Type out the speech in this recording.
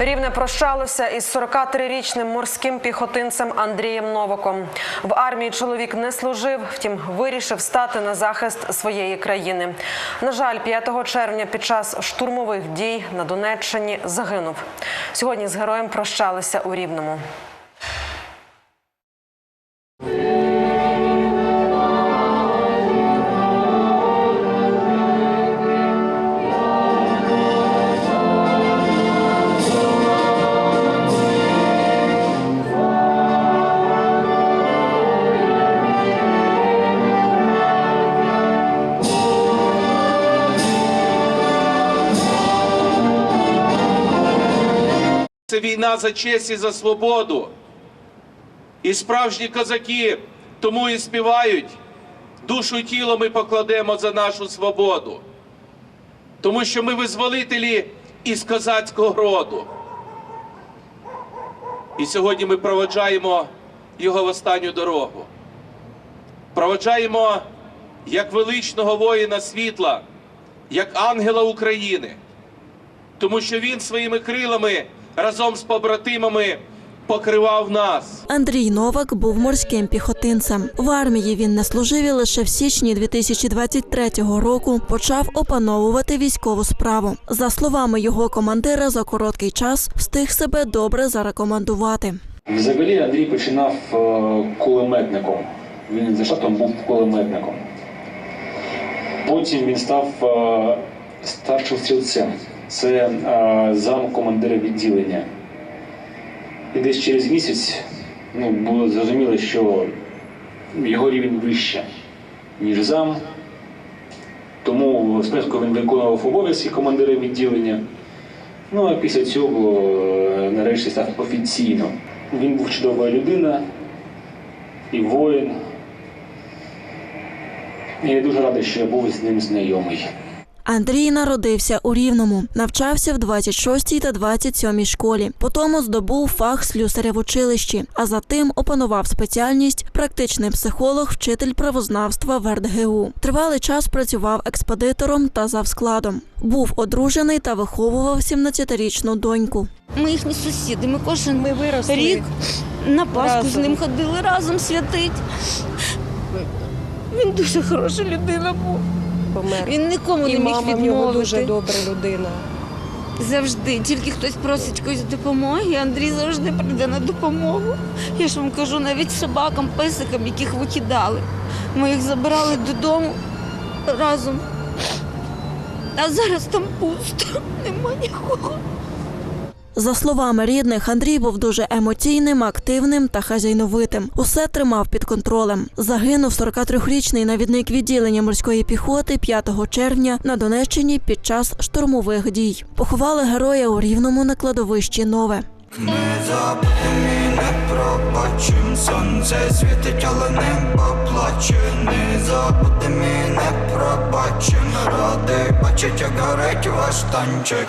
Рівне прощалося із 43-річним морським піхотинцем Андрієм Новоком. В армії чоловік не служив, втім вирішив стати на захист своєї країни. На жаль, 5 червня під час штурмових дій на Донеччині загинув. Сьогодні з героєм прощалися у Рівному. Це війна за честь і за свободу. І справжні козаки тому і співають, душу і тіло ми покладемо за нашу свободу. Тому що ми визволителі із козацького роду. І сьогодні ми проводжаємо його в останню дорогу. Проводжаємо як величного воїна світла, як ангела України тому що він своїми крилами разом з побратимами покривав нас. Андрій Новак був морським піхотинцем. В армії він не служив і лише в січні 2023 року почав опановувати військову справу. За словами його командира, за короткий час встиг себе добре зарекомендувати. Взагалі Андрій починав е, кулеметником. Він за штатом був кулеметником. Потім він став е, старшим стрільцем. Це е, зам командира відділення. І десь через місяць ну, було зрозуміло, що його рівень вище, ніж зам. Тому спочатку він виконував обов'язки командира відділення. Ну а після цього е, нарешті став офіційно. Він був чудова людина і воїн. І я дуже радий, що я був з ним знайомий. Андрій народився у Рівному, навчався в 26-й та 27-й школі. Потім здобув фах слюсаря в училищі, а за тим опанував спеціальність практичний психолог, вчитель правознавства в РДГУ. Тривалий час працював експедитором та завскладом. Був одружений та виховував 17-річну доньку. Ми їхні сусіди. Ми кожен Ми виросли рік на Пасху разом. з ним ходили разом святить. Він дуже хороша людина був. Помер. Він нікому І не міг мама в нього дуже добра людина. Завжди. Тільки хтось просить якоїсь допомоги, Андрій завжди прийде на допомогу. Я ж вам кажу, навіть собакам, песикам, яких викидали. Ми їх забирали додому разом. А зараз там пусто, нема нікого. За словами рідних, Андрій був дуже емоційним, активним та хазяйновитим. Усе тримав під контролем. Загинув 43-річний навідник відділення морської піхоти 5 червня на Донеччині під час штурмових дій. Поховали героя у рівному на кладовищі Нове. Не забудем і не пробачим Сонце світить, але не поплаче Не забудем і не пробачим Радий бачить, як горить ваш танчик